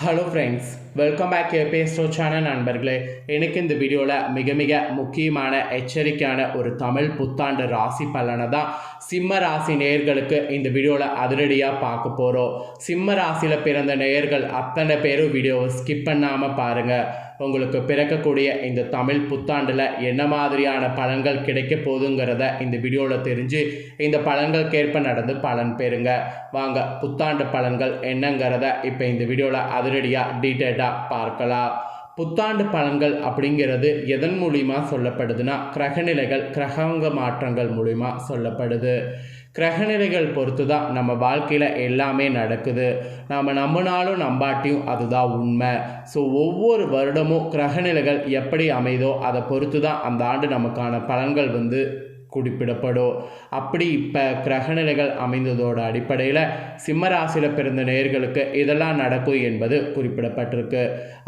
Hello friends welcome back பேஸ்டோ channel நண்பர்களே. எனக்கு இந்த வீடியோவில் மிக மிக முக்கியமான எச்சரிக்கையான ஒரு தமிழ் புத்தாண்டு ராசி பலனை தான் சிம்ம ராசி நேயர்களுக்கு இந்த வீடியோவில் அதிரடியாக பார்க்க போகிறோம் சிம்ம ராசியில் பிறந்த நேயர்கள் அத்தனை பேரும் வீடியோவை ஸ்கிப் பண்ணாமல் பாருங்கள் உங்களுக்கு பிறக்கக்கூடிய இந்த தமிழ் புத்தாண்டில் என்ன மாதிரியான பலன்கள் கிடைக்க போகுதுங்கிறத இந்த வீடியோவில் தெரிஞ்சு இந்த பலன்களுக்கேற்ப நடந்து பலன் பெறுங்க. வாங்க புத்தாண்டு பலன்கள் என்னங்கிறத இப்போ இந்த வீடியோவில் அதிரடியாக டீட்டெயிலாக பார்க்கலாம். புத்தாண்டு பலன்கள் அப்படிங்கிறது எதன் மூலிமா சொல்லப்படுதுன்னா கிரகநிலைகள் கிரகாங்க மாற்றங்கள் மூலிமா சொல்லப்படுது. கிரகநிலைகள் பொறுத்து தான் நம்ம வாழ்க்கையில் எல்லாமே நடக்குது. நாம் நம்பினாலும் நம்பாட்டியும் அதுதான் உண்மை. ஸோ ஒவ்வொரு வருடமும் கிரகநிலைகள் எப்படி அமைதோ அதை பொறுத்து தான் அந்த ஆண்டு நமக்கான பலன்கள் வந்து குறிப்பிடப்படும் அப்படி இப்போ கிரகநிலைகள் அமைந்ததோட அடிப்படையில் சிம்மராசியில் பிறந்த நேர்களுக்கு இதெல்லாம் நடக்கும் என்பது குறிப்பிடப்பட்டிருக்கு.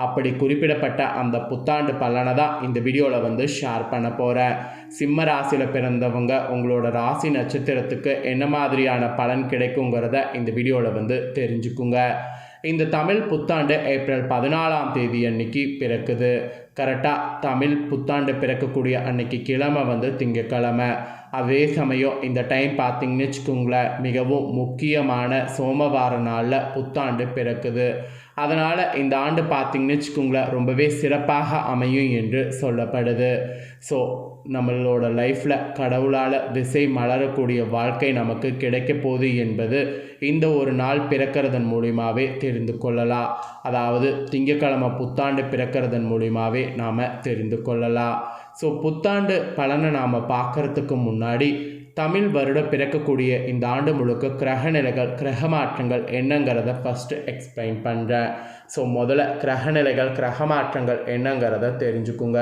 அப்படி குறிப்பிடப்பட்ட அந்த புத்தாண்டு பலனை தான் இந்த வீடியோவில் வந்து ஷேர் பண்ண போகிறேன் சிம்ம ராசியில் பிறந்தவங்க உங்களோட ராசி நட்சத்திரத்துக்கு என்ன மாதிரியான பலன் கிடைக்குங்கிறத இந்த வீடியோவில் வந்து தெரிஞ்சுக்குங்க. இந்த தமிழ் புத்தாண்டு ஏப்ரல் பதினாலாம் தேதி அன்னைக்கு பிறக்குது. கரெக்டாக தமிழ் புத்தாண்டு பிறக்கக்கூடிய அன்னைக்கு கிழமை வந்து திங்கக்கிழமை அதே சமயம் இந்த டைம் பார்த்திங்கன்னு வச்சுக்கோங்களேன் மிகவும் முக்கியமான சோமவார நாளில் புத்தாண்டு பிறக்குது. அதனால் இந்த ஆண்டு பார்த்திங்கன்னு வச்சுக்கோங்களேன் ரொம்பவே சிறப்பாக அமையும் என்று சொல்லப்படுது. ஸோ நம்மளோட லைஃப்பில் கடவுளால் திசை மலரக்கூடிய வாழ்க்கை நமக்கு கிடைக்க போகுது என்பது இந்த ஒரு நாள் பிறக்கிறதன் மூலியமாகவே தெரிந்து கொள்ளலாம். அதாவது திங்கக்கிழமை புத்தாண்டு பிறக்கிறதன் மூலியமாகவே நாம் தெரிந்து கொள்ளலாம். ஸோ புத்தாண்டு பலனை நாம் பார்க்குறதுக்கு முன்னாடி தமிழ் வருடம் பிறக்கக்கூடிய இந்த ஆண்டு முழுக்க கிரக நிலைகள் கிரக மாற்றங்கள் என்னங்கிறத ஃபஸ்ட்டு எக்ஸ்பிளைன் பண்ணுறேன் ஸோ முதல்ல கிரக நிலைகள் கிரக மாற்றங்கள் என்னங்கிறத தெரிஞ்சுக்குங்க.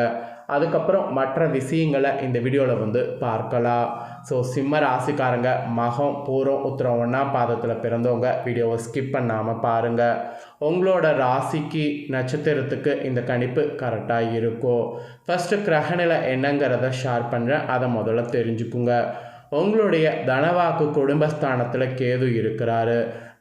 அதுக்கப்புறம் மற்ற விஷயங்களை இந்த வீடியோவில் வந்து பார்க்கலாம். ஸோ சிம்ம ராசிக்காரங்க மகம் பூரம் உத்திரம் ஒன்றாம் பாதத்தில் பிறந்தவங்க வீடியோவை ஸ்கிப் பண்ணாமல் பாருங்கள் உங்களோட ராசிக்கு நட்சத்திரத்துக்கு இந்த கணிப்பு கரெக்டாக இருக்கும். ஃபஸ்ட்டு கிரகநிலை என்னங்கிறத ஷேர் பண்ணுறேன் அதை முதல்ல தெரிஞ்சுக்குங்க. உங்களுடைய தனவாக்கு குடும்பஸ்தானத்தில் கேது இருக்கிறாரு.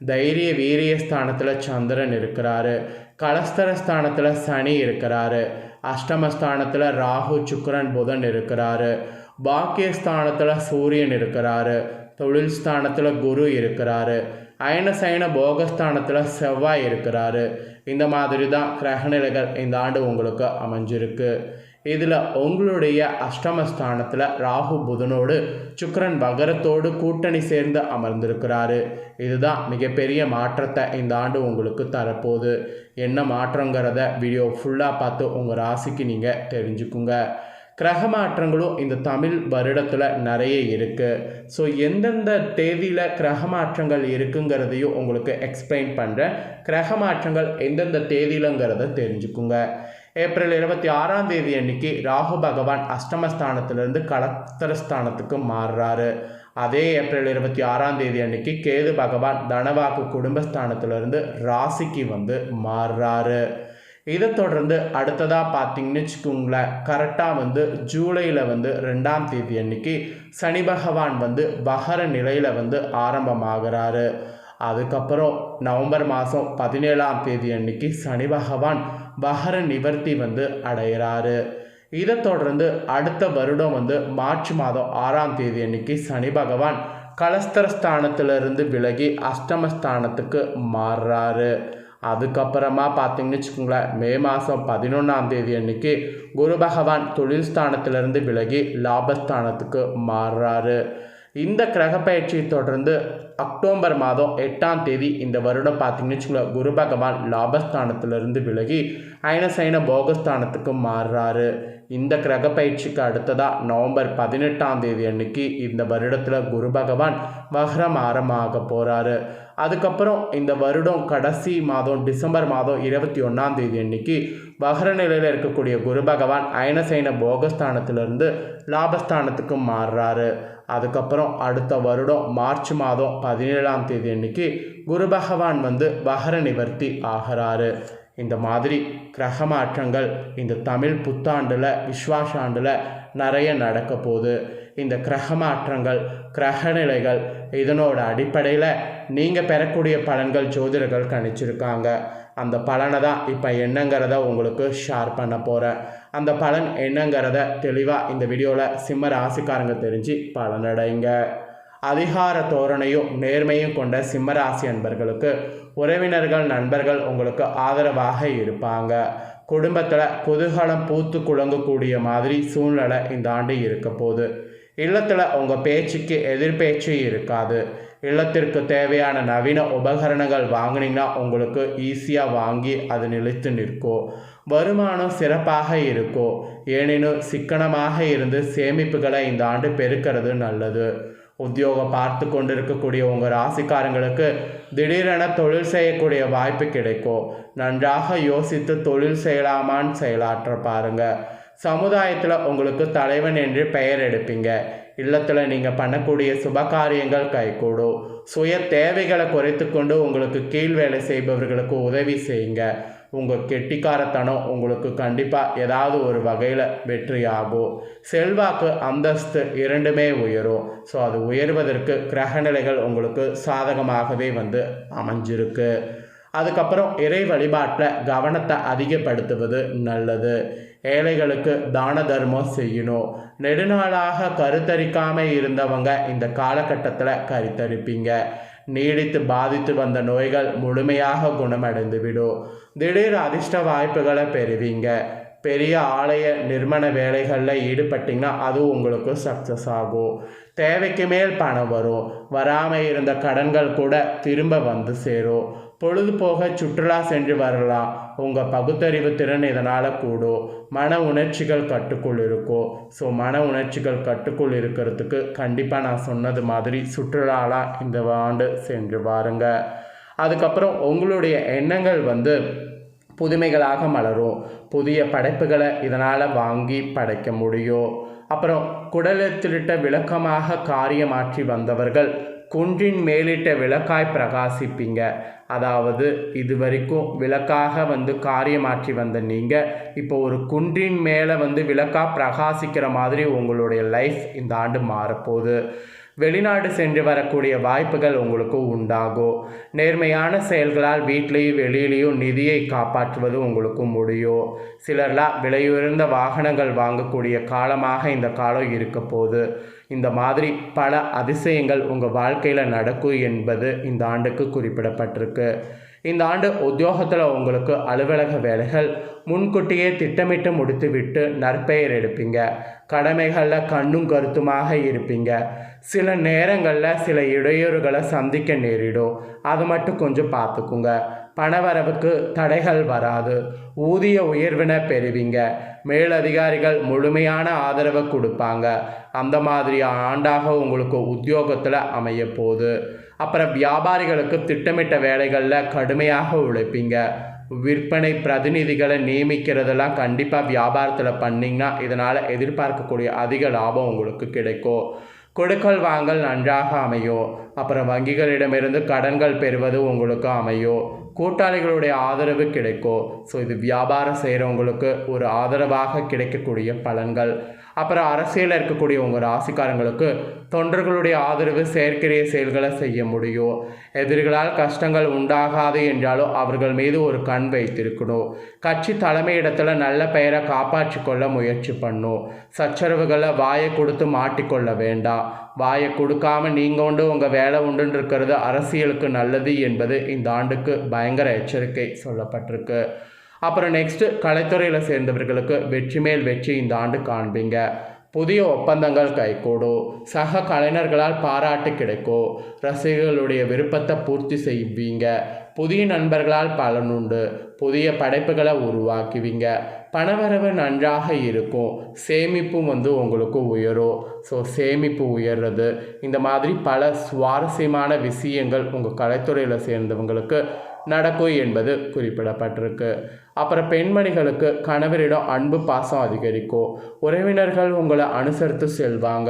தைரிய வீரிய ஸ்தானத்தில் சந்திரன் இருக்கிறாரு. கலஸ்தர ஸ்தானத்தில் சனி இருக்கிறாரு. அஷ்டமஸ்தானத்தில் ராகு சுக்கரன் புதன் இருக்கிறாரு. பாக்கியஸ்தானத்தில் சூரியன் இருக்கிறாரு. தொழில் ஸ்தானத்தில் குரு இருக்கிறாரு. அயன சயன போகஸ்தானத்தில் செவ்வாய் இருக்கிறாரு. இந்த மாதிரி தான் கிரகநிலைகள் இந்த ஆண்டு உங்களுக்கு அமைஞ்சிருக்கு. இதில் உங்களுடைய அஷ்டமஸ்தானத்தில் ராகு புதனோடு சுக்கரன் வகரத்தோடு கூட்டணி சேர்ந்து அமர்ந்திருக்கிறாரு. இதுதான் மிகப்பெரிய மாற்றத்தை இந்த ஆண்டு உங்களுக்கு தரப்போகுது. என்ன மாற்றங்கிறத வீடியோ ஃபுல்லாக பார்த்து உங்கள் ராசிக்கு நீங்கள் தெரிஞ்சுக்குங்க. கிரக மாற்றங்களும் இந்த தமிழ் வருடத்தில் நிறைய இருக்குது ஸோ எந்தெந்த தேதியில் கிரக மாற்றங்கள் இருக்குங்கிறதையும் உங்களுக்கு எக்ஸ்பிளைன் பண்ணுறேன் கிரக மாற்றங்கள் எந்தெந்த தேதியிலங்கிறத தெரிஞ்சுக்குங்க. ஏப்ரல் இருபத்தி ஆறாம் தேதி அன்னைக்கு ராகு பகவான் அஷ்டமஸ்தானத்திலிருந்து கலத்தரஸ்தானத்துக்கு மாறுறாரு. அதே ஏப்ரல் இருபத்தி ஆறாம் தேதி அன்னைக்கு கேது பகவான் தனவாக்கு குடும்பஸ்தானத்திலிருந்து ராசிக்கு வந்து மாறுறாரு. இதை தொடர்ந்து அடுத்ததாக பார்த்தீங்கன்னு வச்சுக்கோங்களேன் கரெக்டாக வந்து ஜூலையில் வந்து ரெண்டாம் தேதி அன்னைக்கு சனி பகவான் வந்து பகர நிலையில் வந்து ஆரம்பமாகிறாரு. அதுக்கப்புறம் நவம்பர் மாதம் பதினேழாம் தேதி அன்னைக்கு சனி பகவான் பகர நிவர்த்தி வந்து அடைகிறாரு இதை தொடர்ந்து அடுத்த வருடம் வந்து மார்ச் மாதம் ஆறாம் தேதி அன்னைக்கு சனி பகவான் கலஸ்தரஸ்தானத்திலிருந்து விலகி அஷ்டமஸ்தானத்துக்கு மாறுறாரு. அதுக்கப்புறமா பார்த்தீங்கன்னு வச்சுக்கோங்களேன் மே மாதம் பதினொன்றாம் தேதி அன்னைக்கு குரு பகவான் தொழில் ஸ்தானத்திலிருந்து விலகி லாபஸ்தானத்துக்கு மாறுறாரு. இந்த கிரகப்பயிற்சியை தொடர்ந்து அக்டோபர் மாதம் எட்டாம் தேதி இந்த வருடம் பார்த்தீங்கன்னு வச்சுக்கோங்களேன் குரு பகவான் லாபஸ்தானத்திலிருந்து விலகி அயனசைன போகஸ்தானத்துக்கு மாறுறாரு. இந்த கிரக பயிற்சிக்கு அடுத்ததாக நவம்பர் பதினெட்டாம் தேதி அன்னைக்கு இந்த வருடத்தில் குரு பகவான் வக்ரம் ஆரமாக போகிறாரு அதுக்கப்புறம் இந்த வருடம் கடைசி மாதம் டிசம்பர் மாதம் இருபத்தி ஒன்றாம் தேதி அன்னைக்கு வகர நிலையில் இருக்கக்கூடிய குரு பகவான் அயனசைன போகஸ்தானத்திலிருந்து லாபஸ்தானத்துக்கு மாறுறாரு. அதுக்கப்புறம் அடுத்த வருடம் மார்ச் மாதம் பதினேழாம் தேதி அன்னைக்கு குரு பகவான் வந்து வகர நிவர்த்தி ஆகிறாரு. இந்த மாதிரி கிரக மாற்றங்கள் இந்த தமிழ் புத்தாண்டில் விஸ்வாசாண்டில் நிறைய நடக்க போகுது. இந்த கிரக மாற்றங்கள் கிரகநிலைகள் இதனோட அடிப்படையில் நீங்கள் பெறக்கூடிய பலன்கள் ஜோதிடர்கள் கணிச்சிருக்காங்க. அந்த பலனை தான் இப்போ என்னங்கிறத உங்களுக்கு ஷேர் பண்ண போகிறேன் அந்த பலன் என்னங்கிறத தெளிவாக இந்த வீடியோவில் சிம்ம ராசிக்காரங்க தெரிஞ்சு பலனடைங்க. அதிகார தோரணையும் நேர்மையும் கொண்ட சிம்மராசி அன்பர்களுக்கு உறவினர்கள் நண்பர்கள் உங்களுக்கு ஆதரவாக இருப்பாங்க. குடும்பத்தில் குதூகலம் பூத்து குழங்கக்கூடிய மாதிரி சூழ்நிலை இந்த ஆண்டு இருக்க போகுது. இல்லத்தில் உங்கள் பேச்சுக்கு எதிர்பேச்சு இருக்காது. இல்லத்திற்கு தேவையான நவீன உபகரணங்கள் வாங்கினீங்கன்னா உங்களுக்கு ஈஸியாக வாங்கி அது நிலைத்து நிற்கும் வருமானம் சிறப்பாக இருக்கும் ஏனெனும் சிக்கனமாக இருந்து சேமிப்புகளை இந்த ஆண்டு பெருக்கிறது நல்லது. உத்தியோகம் பார்த்து கொண்டிருக்கக்கூடிய உங்கள் ராசிக்காரங்களுக்கு திடீரென தொழில் செய்யக்கூடிய வாய்ப்பு கிடைக்கும். நன்றாக யோசித்து தொழில் செய்யலாமான்னு செயலாற்ற பாருங்க. சமுதாயத்தில் உங்களுக்கு தலைவன் என்று பெயர் எடுப்பீங்க. இல்லத்தில் நீங்கள் பண்ணக்கூடிய சுபகாரியங்கள் கைகூடும். சுய தேவைகளை குறைத்து கொண்டு உங்களுக்கு கீழ் வேலை செய்பவர்களுக்கு உதவி செய்யுங்க. உங்கள் கெட்டிக்காரத்தனம் உங்களுக்கு கண்டிப்பாக ஏதாவது ஒரு வகையில் வெற்றியாகும். செல்வாக்கு அந்தஸ்து இரண்டுமே உயரும். ஸோ அது உயர்வதற்கு கிரகநிலைகள் உங்களுக்கு சாதகமாகவே வந்து அமைஞ்சிருக்கு. அதுக்கப்புறம் இறை வழிபாட்டில் கவனத்தை அதிகப்படுத்துவது நல்லது. ஏழைகளுக்கு தான தர்மம் செய்யணும். நெடுநாளாக கருத்தரிக்காமல் இருந்தவங்க இந்த காலகட்டத்தில் கருத்தரிப்பீங்க. நீடித்து பாதித்து வந்த நோய்கள் முழுமையாக குணமடைந்து விடும் திடீர் அதிர்ஷ்ட வாய்ப்புகளை பெறுவீங்க. பெரிய ஆலய நிர்மாண வேலைகளில் ஈடுபட்டிங்கன்னா அதுவும் உங்களுக்கு சக்ஸஸ் ஆகும். தேவைக்கு மேல் பணம் வரும். வராமல் இருந்த கடன்கள் கூட திரும்ப வந்து சேரும். பொழுதுபோக சுற்றுலா சென்று வரலாம். உங்கள் பகுத்தறிவு திறன் இதனால் கூடும். மன உணர்ச்சிகள் கட்டுக்குள் இருக்கும். ஸோ மன உணர்ச்சிகள் கட்டுக்குள் இருக்கிறதுக்கு கண்டிப்பாக நான் சொன்னது மாதிரி சுற்றுலாலாம் இந்த ஆண்டு சென்று பாருங்க அதுக்கப்புறம் உங்களுடைய எண்ணங்கள் வந்து புதுமைகளாக மலரும். புதிய படைப்புகளை இதனால் வாங்கி படைக்க முடியும். அப்புறம் குடலத்திலிட்ட விளக்கமாக காரியமாற்றி வந்தவர்கள் குன்றின் மேலிட்ட விளக்காய் பிரகாசிப்பீங்க. அதாவது இது வரைக்கும் விளக்காக வந்து காரியமாற்றி வந்த நீங்கள் இப்போ ஒரு குன்றின் மேலே வந்து விளக்காக பிரகாசிக்கிற மாதிரி உங்களுடைய லைஃப் இந்த ஆண்டு மாறப்போகுது. வெளிநாடு சென்று வரக்கூடிய வாய்ப்புகள் உங்களுக்கு உண்டாகும். நேர்மையான செயல்களால் வீட்லேயும் வெளியிலையும் நிதியை காப்பாற்றுவது உங்களுக்கு முடியும். சிலர்லாம் விலையுயர்ந்த வாகனங்கள் வாங்கக்கூடிய காலமாக இந்த காலம் இருக்க போகுது இந்த மாதிரி பல அதிசயங்கள் உங்கள் வாழ்க்கையில் நடக்கும் என்பது இந்த ஆண்டுக்கு குறிப்பிடப்பட்டிருக்கு. இந்த ஆண்டு உத்தியோகத்தில் உங்களுக்கு அலுவலக வேலைகள் முன்கூட்டியே திட்டமிட்டு முடித்துவிட்டு நற்பெயர் எடுப்பீங்க. கடமைகளில் கண்ணும் கருத்துமாக இருப்பீங்க. சில நேரங்களில் சில இடையூறுகளை சந்திக்க நேரிடும். அது மட்டும் கொஞ்சம் பார்த்துக்குங்க. பணவரவுக்கு தடைகள் வராது. ஊதிய உயர்வினை பெறுவீங்க. மேலதிகாரிகள் முழுமையான ஆதரவை கொடுப்பாங்க. அந்த மாதிரி ஆண்டாக உங்களுக்கு உத்தியோகத்தில் அமைய போகுது அப்புறம் வியாபாரிகளுக்கு திட்டமிட்ட வேலைகளில் கடுமையாக உழைப்பீங்க. விற்பனை பிரதிநிதிகளை நியமிக்கிறதெல்லாம் கண்டிப்பாக வியாபாரத்தில் பண்ணிங்கன்னா இதனால் எதிர்பார்க்கக்கூடிய அதிக லாபம் உங்களுக்கு கிடைக்கும். கொடுக்கல் வாங்கல் நன்றாக அமையும் அப்புறம் வங்கிகளிடமிருந்து கடன்கள் பெறுவது உங்களுக்கு அமையும் கூட்டாளிகளுடைய ஆதரவு கிடைக்கும் ஸோ இது வியாபாரம் செய்கிறவங்களுக்கு ஒரு ஆதரவாக கிடைக்கக்கூடிய பலன்கள். அப்புறம் அரசியலில் இருக்கக்கூடிய உங்கள் ராசிக்காரங்களுக்கு தொண்டர்களுடைய ஆதரவு செயற்கரிய செயல்களை செய்ய முடியும். எதிரிகளால் கஷ்டங்கள் உண்டாகாது என்றாலும் அவர்கள் மீது ஒரு கண் வைத்திருக்கணும். கட்சி தலைமையிடத்தில் நல்ல பெயரை காப்பாற்றி கொள்ள முயற்சி பண்ணும். சச்சரவுகளை வாயை கொடுத்து மாட்டிக்கொள்ள வேண்டாம். வாயை கொடுக்காம நீங்கள் உண்டு உங்கள் வேலை உண்டுன்னு இருக்கிறது அரசியலுக்கு நல்லது என்பது இந்த ஆண்டுக்கு பயங்கர எச்சரிக்கை சொல்லப்பட்டிருக்கு. அப்புறம் நெக்ஸ்ட்டு கலைத்துறையில் சேர்ந்தவர்களுக்கு வெற்றி மேல் வெற்றி இந்த ஆண்டு காண்பீங்க. புதிய ஒப்பந்தங்கள் கைகூடும். சக கலைஞர்களால் பாராட்டு கிடைக்கும். ரசிகர்களுடைய விருப்பத்தை பூர்த்தி செய்வீங்க. புதிய நண்பர்களால் பலனுண்டு புதிய படைப்புகளை உருவாக்குவீங்க. பணவரவு நன்றாக இருக்கும். சேமிப்பும் வந்து உங்களுக்கு உயரும். ஸோ சேமிப்பு உயர்றது. இந்த மாதிரி பல சுவாரஸ்யமான விஷயங்கள் உங்கள் கலைத்துறையில் சேர்ந்தவங்களுக்கு நடக்கும் என்பது குறிப்பிடப்பட்டிருக்கு. அப்புறம் பெண்மணிகளுக்கு கணவரிடம் அன்பு பாசம் அதிகரிக்கும் உறவினர்கள் உங்களை அனுசரித்து செல்வாங்க.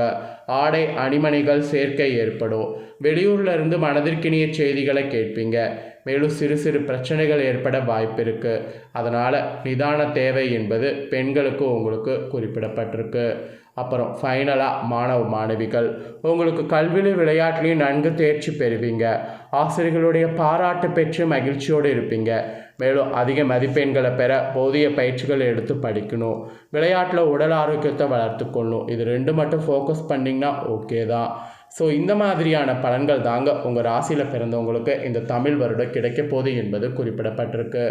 ஆடை அணிமணிகள் சேர்க்கை ஏற்படும் வெளியூர்ல இருந்து மனதிற்கினிய செய்திகளை கேட்பீங்க. மேலும் சிறு சிறு பிரச்சனைகள் ஏற்பட வாய்ப்பு இருக்குது அதனால் நிதான தேவை என்பது பெண்களுக்கு உங்களுக்கு குறிப்பிடப்பட்டிருக்கு. அப்புறம் ஃபைனலாக மாணவ மாணவிகள் உங்களுக்கு கல்வியிலும் விளையாட்டுலையும் நன்கு தேர்ச்சி பெறுவீங்க. ஆசிரியர்களுடைய பாராட்டு பெற்று மகிழ்ச்சியோடு இருப்பீங்க. மேலும் அதிக மதிப்பெண்களை பெற போதிய பயிற்சிகள் எடுத்து படிக்கணும். விளையாட்டில் உடல் ஆரோக்கியத்தை வளர்த்துக்கொள்ளணும். இது ரெண்டு மட்டும் ஃபோக்கஸ் பண்ணிங்கன்னா ஓகே தான். ஸோ இந்த மாதிரியான பலன்கள் தாங்க உங்கள் ராசியில் பிறந்தவங்களுக்கு இந்த தமிழ் வருடம் கிடைக்க போகுது என்பது குறிப்பிடப்பட்டிருக்கு.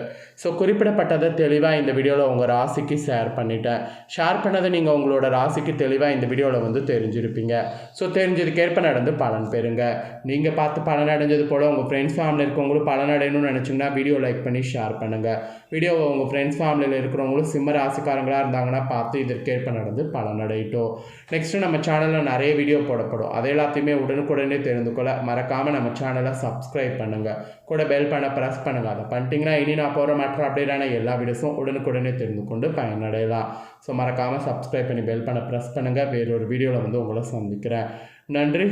ஸோ குறிப்பிடப்பட்டதை தெளிவாக இந்த வீடியோவில் உங்கள் ராசிக்கு ஷேர் பண்ணிட்டேன். ஷேர் பண்ணதை நீங்கள் உங்களோட ராசிக்கு தெளிவாக இந்த வீடியோவில் வந்து தெரிஞ்சிருப்பீங்க. ஸோ தெரிஞ்சதுக்கேற்ப நடந்து பலன் பெறுங்க. நீங்கள் பார்த்து பலன் அடைஞ்சது போல் உங்கள் ஃப்ரெண்ட்ஸ் ஃபேமிலி இருக்கவங்களும் பலன் அடையணும்னு நினச்சிங்கன்னா வீடியோ லைக் பண்ணி ஷேர் பண்ணுங்கள் வீடியோவை உங்கள் ஃப்ரெண்ட்ஸ் ஃபேமிலியில் இருக்கிறவங்களும் சிம்ம ராசிக்காரங்களாக இருந்தாங்கன்னா பார்த்து இதற்கேற்ப நடந்து பலன் அடையிட்டோம். நெக்ஸ்ட்டு நம்ம சேனலில் நிறைய வீடியோ போடப்படும். அதை எல்லாத்தையுமே உடனுக்குடனே தெரிந்து கொள்ள மறக்காமல் நம்ம சேனலை சப்ஸ்கிரைப் பண்ணுங்கள் கூட பெல் பண்ண ப்ரெஸ் பண்ணுங்கள் அதை பண்ணிட்டீங்கன்னா இனி நான் போகிற மற்ற அப்டேட்டான எல்லா வீடியோஸும் உடனுக்குடனே தெரிந்து கொண்டு பயனடையலாம். ஸோ மறக்காமல் சப்ஸ்கிரைப் பண்ணி பெல் பண்ண ப்ரெஸ் பண்ணுங்கள் வேறொரு வீடியோவில் வந்து உங்களை சந்திக்கிறேன். நன்றி.